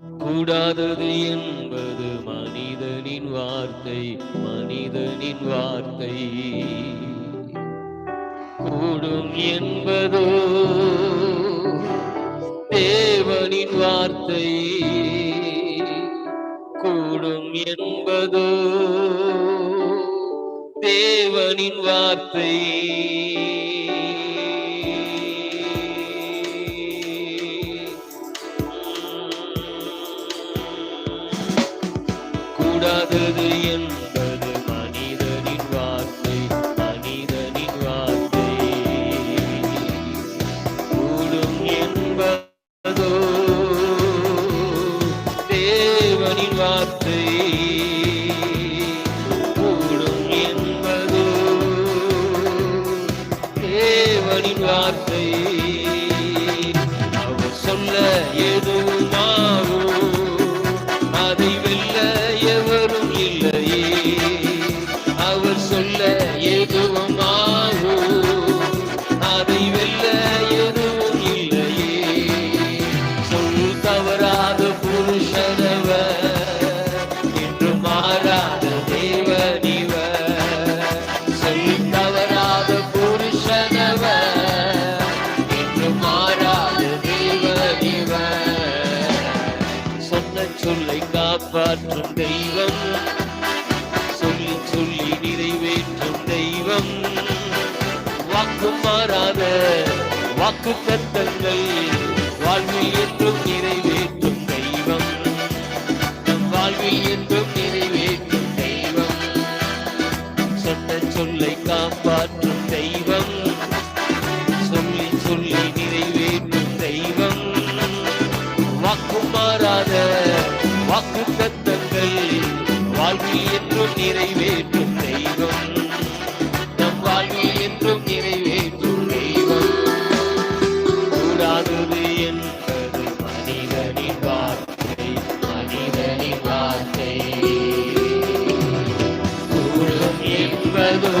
கூடாதது என்பது மனிதனின் வார்த்தை மனிதனின் வார்த்தை. கூடும் என்பதோ தேவனின் வார்த்தை. கூடும் என்பதோ தேவனின் வார்த்தை. கூடாதது என்பது மனிதனின் வார்த்தை மனிதனின் வார்த்தை. கூடும் என்பதோ தேவனின் வார்த்தை. கூடும் என்பதோ தேவனின் வார்த்தை. அவர் சொல்ல எதுவும் சொல்லை காப்பாற்றும் தெய்வம். சொல்லி சொல்லி நிறைவேற்றும் தெய்வம். வாக்கு மாறாத வாக்கு தத்தங்கள் வாழ்வில் என்றும் நிறைவேற்றும் தெய்வம். நம் வாழ்வில் என்றும் வாக்கு தத்தங்கள் வாழ்வில் என்றும் நிறைவேற்றும் தெய்வம். நம் வாழ்வில் என்றும் நிறைவேற்றும் தெய்வம். கூடாதது என்பது மனிதனின் வார்த்தை மனிதனின் வார்த்தை. கூடும் என்பதோ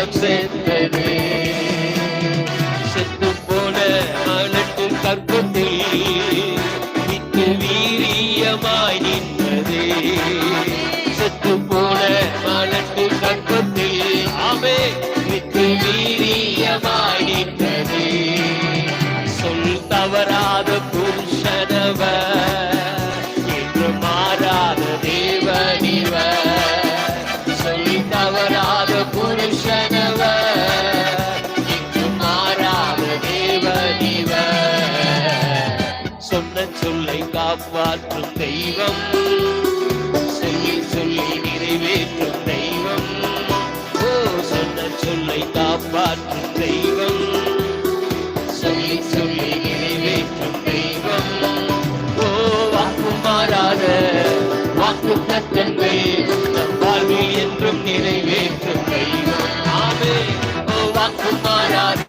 சரீரம் செத்தது செத்து போன மலட்டு கற்பத்தில் விட்டு வீரியமாய் நின்றது. செத்து போன மலட்டு கற்பத்தில் ஆமே விட்டு வீரியமாய் நின்றது. சொல் தவறாத காப்பாற்றும் தெய்வம். சொல்லி சொல்லி நிறைவேற்றும் தெய்வம். ஓ சொன்ன சொல்லை காப்பாற்றும் தெய்வம். சொல்லி சொல்லி நிறைவேற்றும் தெய்வம். ஓ வாக்கு மாறாத வாக்கு தத்தங்கள் நம் வாழ்வில் என்றும் நிறைவேற்றும் தெய்வம். ஆமே ஓ வாக்கு மாறாத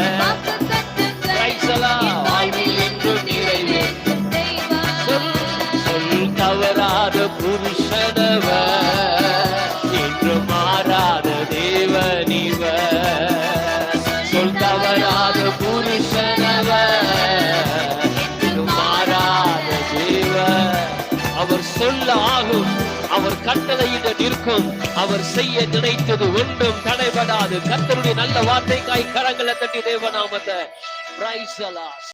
அவர் சொல்ல ஆகும். அவர் கட்டளையிட நிற்கும். அவர் செய்ய நினைத்தது ஒன்றும் தடைபடாது. கத்தருடைய நல்ல வார்த்தைக்காய் கரங்களை தட்டி தேவநாமத்தை